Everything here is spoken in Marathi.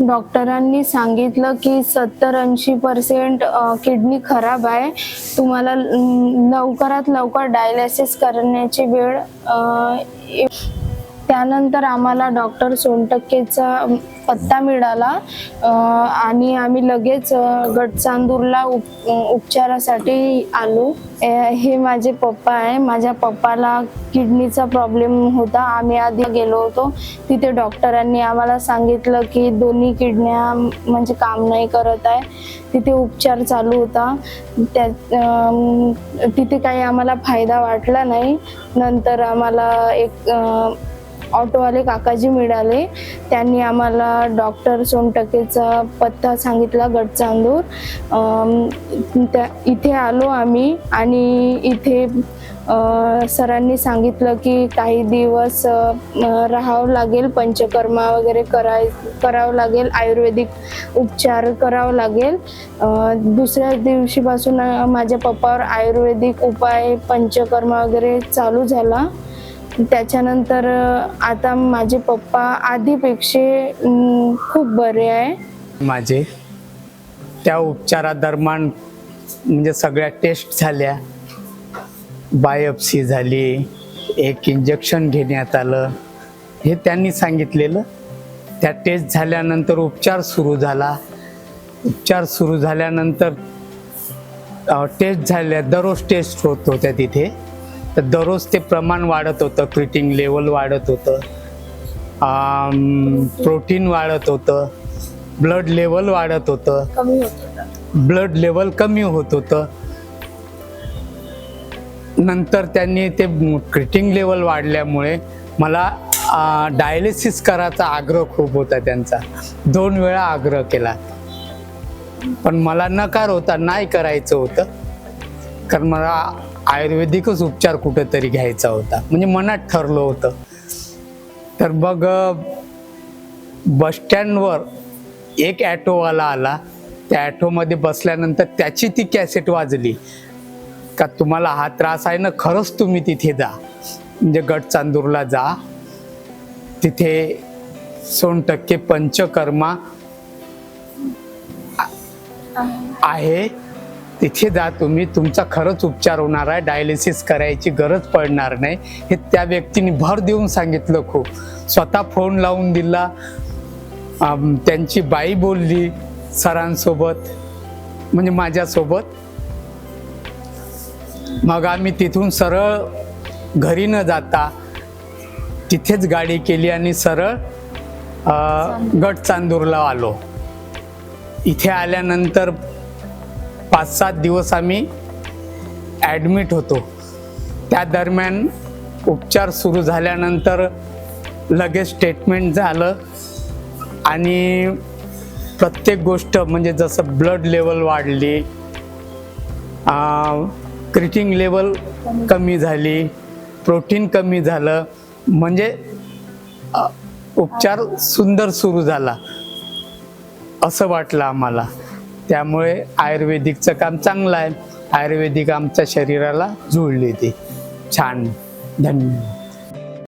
डॉक्टरांनी सांगितलं की सत्तर ऐंशी पर्सेंट किडनी खराब आहे. तुम्हाला लवकरात लवकर डायलिसिस करण्याची वेळ त्यानंतर आम्हाला डॉक्टर सोनटक्केचा पत्ता मिळाला. आणि आम्ही लगेच गडचांदूरला उप उपचारासाठी आलो. हे माझे पप्पा आहे. माझ्या पप्पाला किडनीचा प्रॉब्लेम होता. आम्ही आधी गेलो होतो. तिथे डॉक्टरांनी आम्हाला सांगितलं की दोन्ही किडन्या म्हणजे काम नाही करत आहे. तिथे उपचार चालू होता. त्या तिथे काही आम्हाला फायदा वाटला नाही. नंतर आम्हाला एक ऑटोवाले काकाजी मिळाले. त्यांनी आम्हाला डॉक्टर सोनटकेचा पत्ता सांगितला गडचांदूर. त्या इथे आलो आम्ही आणि इथे सरांनी सांगितलं की काही दिवस राहावं लागेल पंचकर्मा वगैरे कराय करावं लागेल आयुर्वेदिक उपचार करावं लागेल. दुसऱ्या दिवशीपासून माझ्या पप्पावर आयुर्वेदिक उपाय पंचकर्मा वगैरे चालू झाला. त्याच्यानंतर आता माझे पप्पा आधीपेक्षा खूप बरे आहे. माझे त्या उपचारादरम्यान म्हणजे सगळ्या टेस्ट झाल्या. बायोप्सी झाली एक इंजेक्शन घेण्यात आलं. हे त्यांनी सांगितलेलं. त्या टेस्ट झाल्यानंतर उपचार सुरू झाला. उपचार सुरू झाल्यानंतर टेस्ट झाल्या. दररोज टेस्ट होत होत्या तिथे. तर दररोज ते प्रमाण वाढत होतं क्रिटिंग लेवल वाढत होतं प्रोटीन वाढत होतं ब्लड लेवल वाढत होतं कमी होत ब्लड लेवल कमी होत होतं. नंतर त्यांनी ते क्रिटिंग लेवल वाढल्यामुळे मला डायलिसिस करायचा आग्रह खूप होता त्यांचा. दोन वेळा आग्रह केला. पण मला नकार होता नाही करायचं होतं. कारण मला आयुर्वेदिकच उपचार कुठंतरी घ्यायचा होता. म्हणजे मनात ठरलं होतं. तर मग बसस्टँडवर एक ॲटोवाला आला. त्या ॲटोमध्ये बसल्यानंतर त्याची ती कॅसेट वाजली. का तुम्हाला हा त्रास आहे ना खरंच तुम्ही तिथे जा. म्हणजे गडचांदूरला जा. तिथे सोन टक्के पंचकर्मा आहे. तिथे जा तुम्ही तुमचा खरंच उपचार होणार आहे डायलिसिस करायची गरज पडणार नाही. हे त्या व्यक्तीने भर देऊन सांगितलं खूप. स्वतः फोन लावून दिला. त्यांची बाई बोलली सरांसोबत म्हणजे माझ्यासोबत. मग आम्ही तिथून सरळ घरी न जाता तिथेच गाडी केली आणि सरळ गट चांदूरला आलो. इथे आल्यानंतर पाच सात दिवस आम्ही ॲडमिट होतो. त्या दरम्यान उपचार सुरू झाल्यानंतर लगेच स्टेटमेंट झालं आणि प्रत्येक गोष्ट म्हणजे जसं ब्लड लेवल वाढली क्रिटिंग लेवल कमी झाली प्रोटीन कमी झालं म्हणजे उपचार सुंदर सुरू झाला असं वाटलं आम्हाला. त्यामुळे आयुर्वेदिकचं काम चांगलं आहे. आयुर्वेदिक आमच्या शरीराला जुळले ते छान. धन्यवाद.